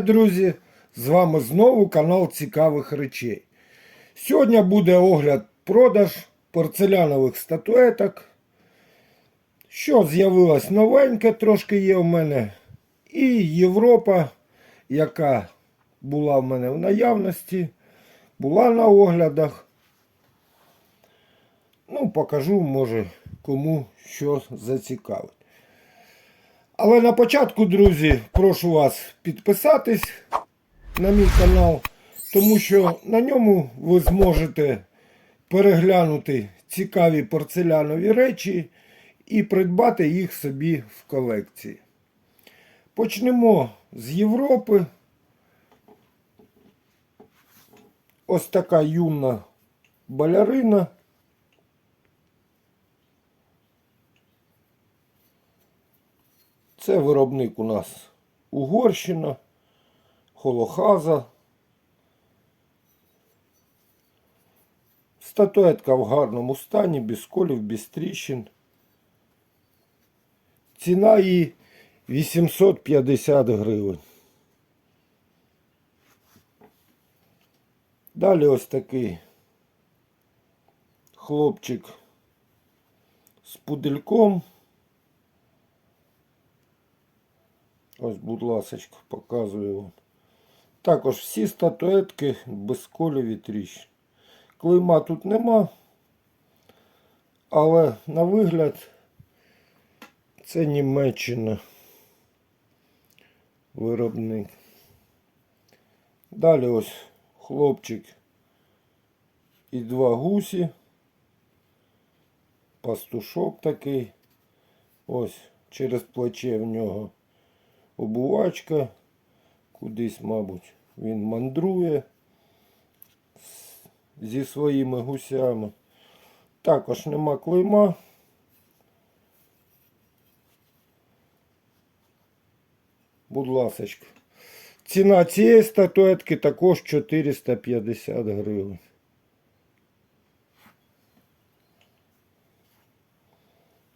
Друзі! З вами знову канал Цікавих речей. Сьогодні буде огляд продаж порцелянових статуеток. Що з'явилось новеньке, трошки є у мене. І Європа, яка була в мене в наявності, була на оглядах. Ну, покажу, може, кому що зацікавить. Але на початку, друзі, прошу вас підписатись на мій канал, тому що на ньому ви зможете переглянути цікаві порцелянові речі і придбати їх собі в колекції. Почнемо з Європи. Ось така юна балерина. Це виробник у нас Угорщина, Холохаза. Статуетка в гарному стані, без колів, без тріщин. Ціна її 850 гривень. Далі ось такий хлопчик з пудельком. Ось, будь ласочка, показую вам. Також всі статуетки без колів і. Клейма тут нема, але на вигляд це Німеччина виробник. Далі ось хлопчик і два гусі. Пастушок такий. Ось через плече в нього обувачка. Кудись, мабуть, він мандрує зі своїми гусями. Також нема клейма. Будь ласочка. Ціна цієї статуетки також 450 гривень.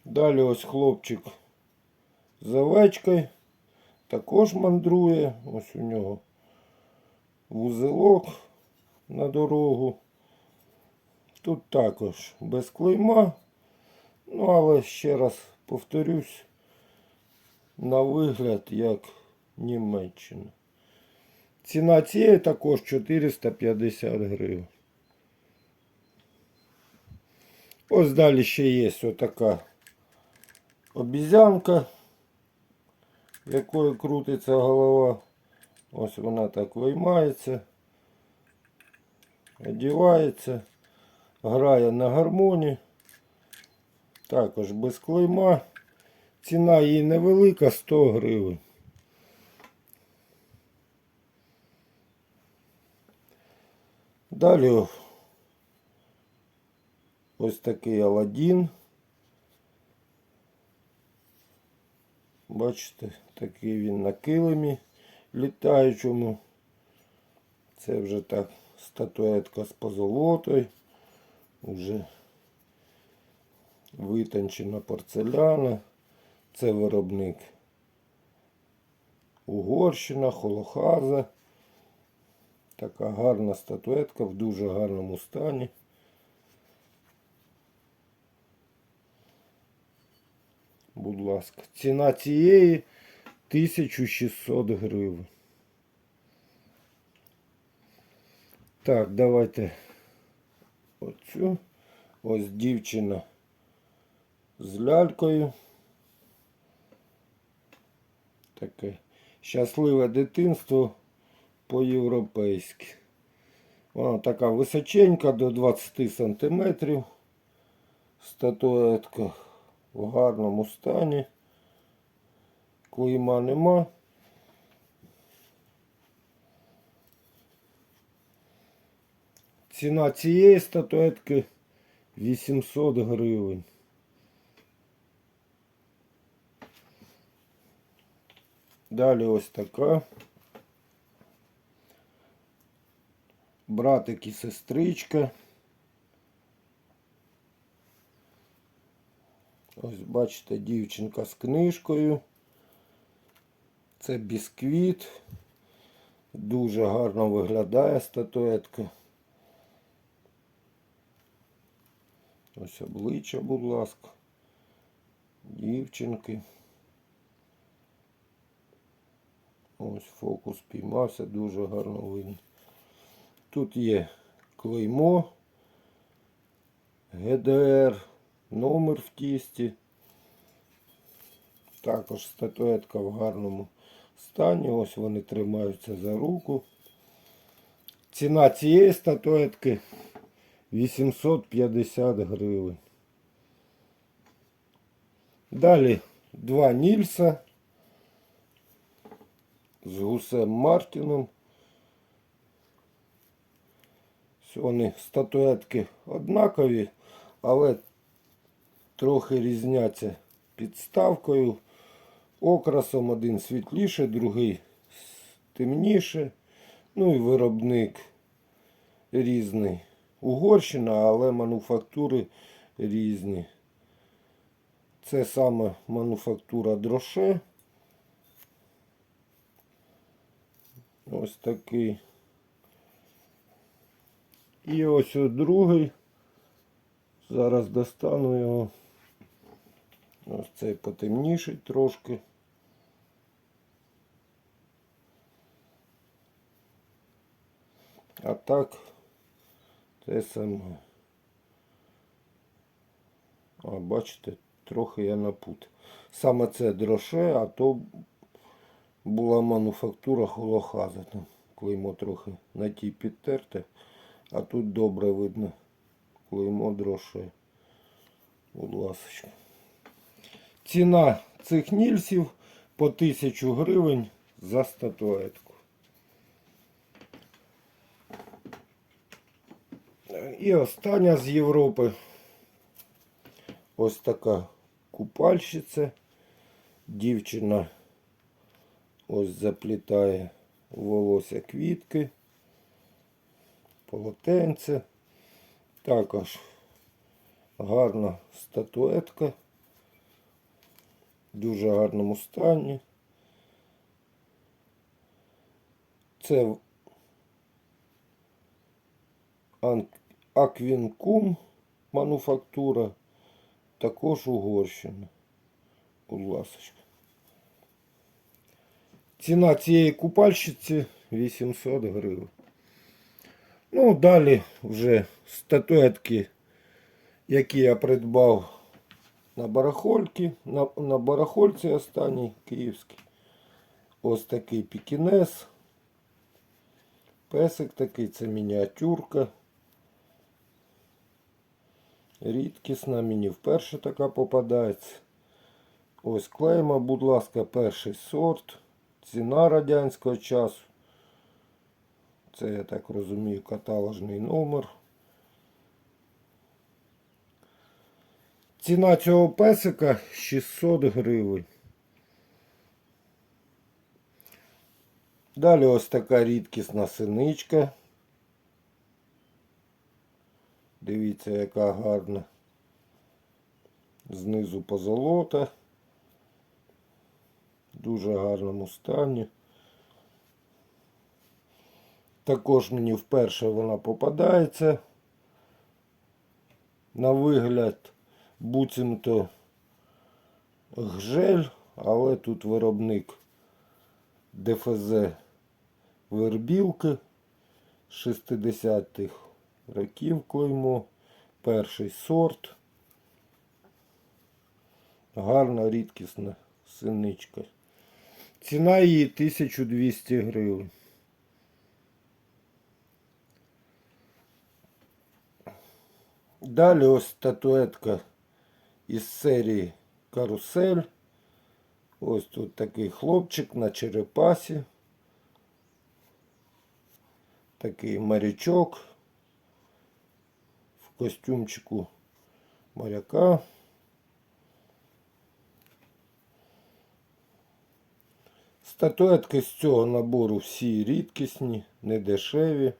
Далі ось хлопчик з овечкою. Також мандрує. Ось у нього вузелок на дорогу. Тут також без клейма. Ну, але ще раз повторюсь, на вигляд як Німеччина. Ціна цієї також 450 гривень. Ось далі ще є отака обізянка, в якої крутиться голова. Ось вона так виймається, одівається, грає на гармоні. Також без клейма. Ціна її невелика 100 гривень. Далі ось такий Аладдін. Бачите, такий він на килимі літаючому. Це вже так статуетка з позолотою. Вже витончена порцеляна. Це виробник Угорщина, Холохаза. Така гарна статуетка в дуже гарному стані. Будь ласка. Ціна цієї 1600 гривень. Так, давайте оцю. Ось дівчина з лялькою. Таке щасливе дитинство по-європейськи. Вона така височенька до 20 сантиметрів. Статуетка в гарному стані. Клейма нема. Ціна цієї статуетки 800 гривень. Далі ось така. Братик і сестричка. Ось бачите, дівчинка з книжкою. Це бісквіт. Дуже гарно виглядає статуетка. Ось обличчя, будь ласка. Дівчинки. Ось фокус піймався, дуже гарно видно. Тут є клеймо, ГДР, номер в тісті. Також статуетка в гарному стані. Ось вони тримаються за руку. Ціна цієї статуетки 850 гривень. Далі два Нільса з гусем Мартіном. Вони статуетки однакові, але трохи різняться підставкою. Окрасом один світліше, другий темніше. Ну і виробник різний. Угорщина, але мануфактури різні. Це саме мануфактура дроше. Ось такий. І ось другий. Зараз достану його. Ось цей потемніший трошки. А так те саме. А бачите, трохи я напут. Саме це дроше, а то була мануфактура холохаза. Там клеймо трохи на тій підтерте, а тут добре видно. Клеймо дроше. Будь ласка. Ціна цих нільсів по 1000 гривень за статуетку. І остання з Європи. Ось така купальщиця. Дівчина ось заплітає волосся квітки, полотенце. Також гарна статуетка. Дуже гарному стані. Це Аквінкум мануфактура, також Угорщина. Будь ласка. Ціна цієї купальщиці 800 гривень. Ну, далі вже статуетки, які я придбав на барахольці, на, на барахольці останній київський. Ось такий пікінес. Песик такий, це мініатюрка. Рідкісна, мені вперше така попадається. Ось клейма, будь ласка, перший сорт. Ціна радянського часу. Це, я так розумію, каталожний номер. Ціна цього песика 600 гривень. Далі ось така рідкісна синичка. Дивіться, яка гарна. Знизу позолота. Дуже гарному стані. Також мені вперше вона попадається. На вигляд буцімто гжель, але тут виробник ДФЗ вербілки 60-х років клеймо. Перший сорт. Гарна рідкісна синичка. Ціна її 1200 гривень. Далі ось статуетка із серії Карусель. Ось тут такий хлопчик на черепасі. Такий морячок в костюмчику моряка. Статуетки з цього набору всі рідкісні, недешеві.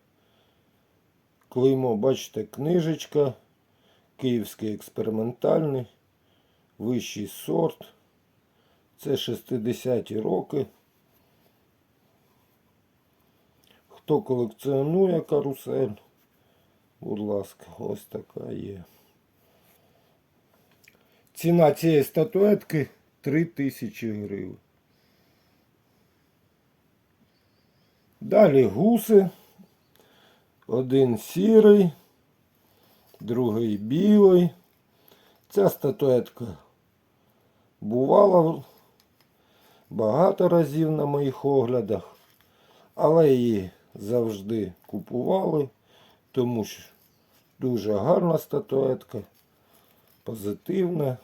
Клеймо, бачите, книжечка, київський експериментальний, вищий сорт. Це 60-ті роки. Хто колекціонує карусель, будь ласка, ось така є. Ціна цієї статуетки 3000 гривень. Далі гуси. Один сірий, другий білий. Ця статуетка бувала багато разів на моїх оглядах, але її завжди купували, тому що дуже гарна статуетка, позитивна.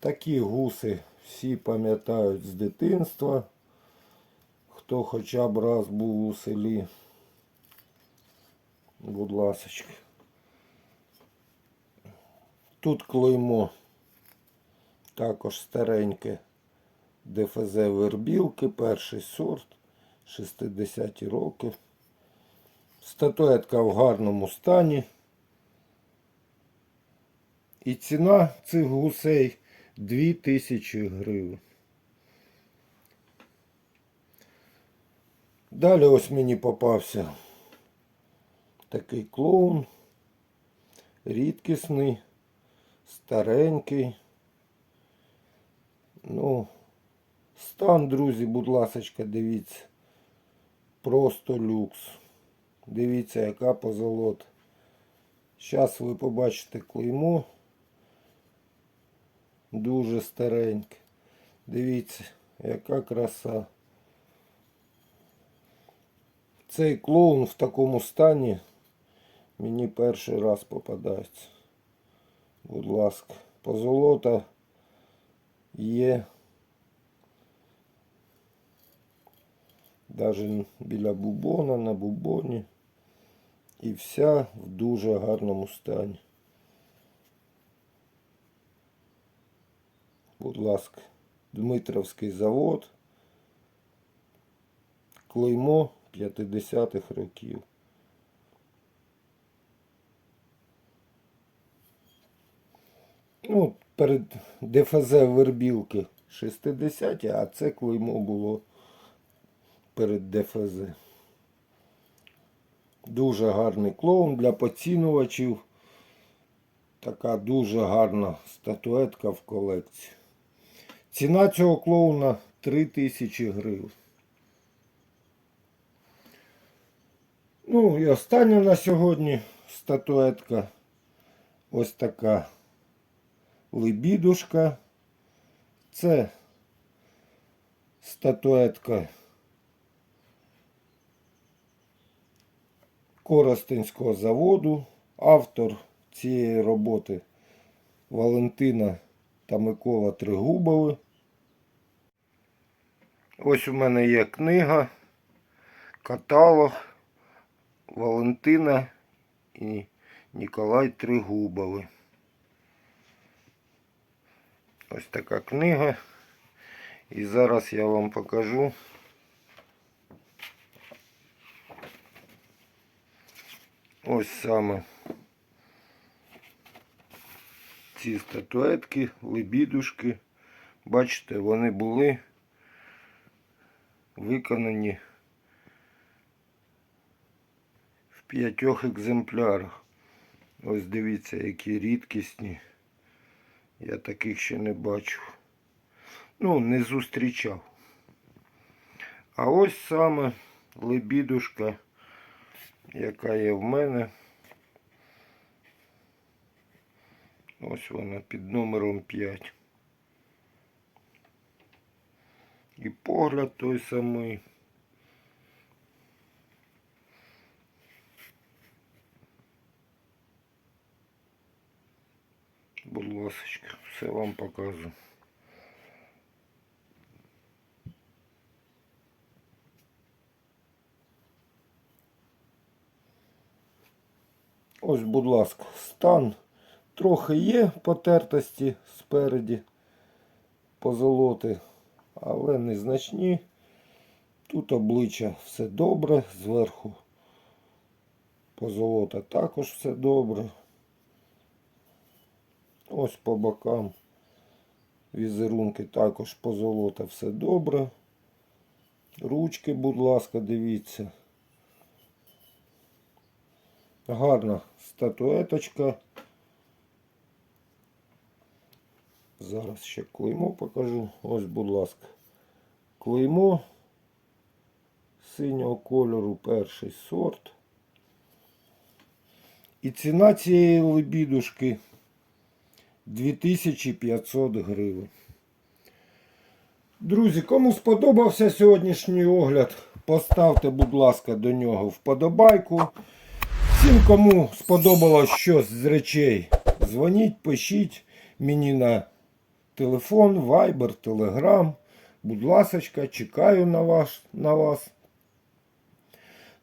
Такі гуси всі пам'ятають з дитинства, хто хоча б раз був у селі. Будь ласочка. Тут клеймо також стареньке ДФЗ Вербілки, перший сорт, 60-ті роки. Статуетка в гарному стані. І ціна цих гусей 2000 гривень. Далі ось мені попався такий клоун. Рідкісний, старенький. Ну, стан, друзі, будь ласочка, дивіться. Просто люкс. Дивіться, яка позолота. Зараз ви побачите клеймо. Дуже стареньке. Дивіться, яка краса. Цей клоун в такому стані мені перший раз попадається. Будь ласка, позолота є. Навіть біля бубона, на бубоні. І вся в дуже гарному стані. Будь ласка, Дмитровський завод. Клеймо 50-х років. Ну, перед ДФЗ Вербілки 60-ті, а це клеймо було перед ДФЗ. Дуже гарний клоун для поцінувачів. Така дуже гарна статуетка в колекції. Ціна цього клоуна 3000 гривень. Ну і остання на сьогодні статуетка. Ось така лебідушка. Це статуетка Коростенського заводу. Автор цієї роботи Валентина та Микола Тригубови. Ось у мене є книга, каталог Валентина і Ніколай Тригубови. Ось така книга. І зараз я вам покажу. Ось саме ці статуетки, лебідушки. Бачите, вони були виконані в п'ятьох екземплярах. Ось дивіться, які рідкісні. Я таких ще не бачив. Ну, не зустрічав. А ось саме лебідушка, яка є в мене. Ось вона під номером 5. І погляд той самий. Будь ласочка, все вам покажу. Ось, будь ласка, стан трохи є потертості спереді позолоти, але незначні. Тут обличчя все добре, зверху позолота також все добре. Ось по бокам візерунки також позолота все добре. Ручки, будь ласка, дивіться. Гарна статуеточка. Зараз ще клеймо покажу. Ось, будь ласка. Клеймо синього кольору перший сорт. І ціна цієї лебідушки 2500 гривень. Друзі, кому сподобався сьогоднішній огляд, поставте, будь ласка, до нього вподобайку. Всім, кому сподобалось щось з речей, дзвоніть, пишіть мені на телефон, Viber, Telegram. Будь ласочка, чекаю на, ваш, на вас.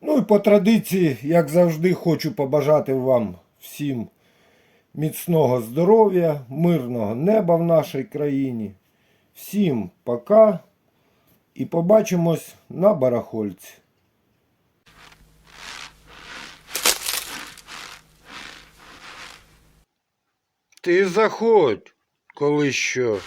Ну і по традиції, як завжди, хочу побажати вам всім міцного здоров'я, мирного неба в нашій країні. Всім пока і побачимось на барахольці. Ти заходь, коли що.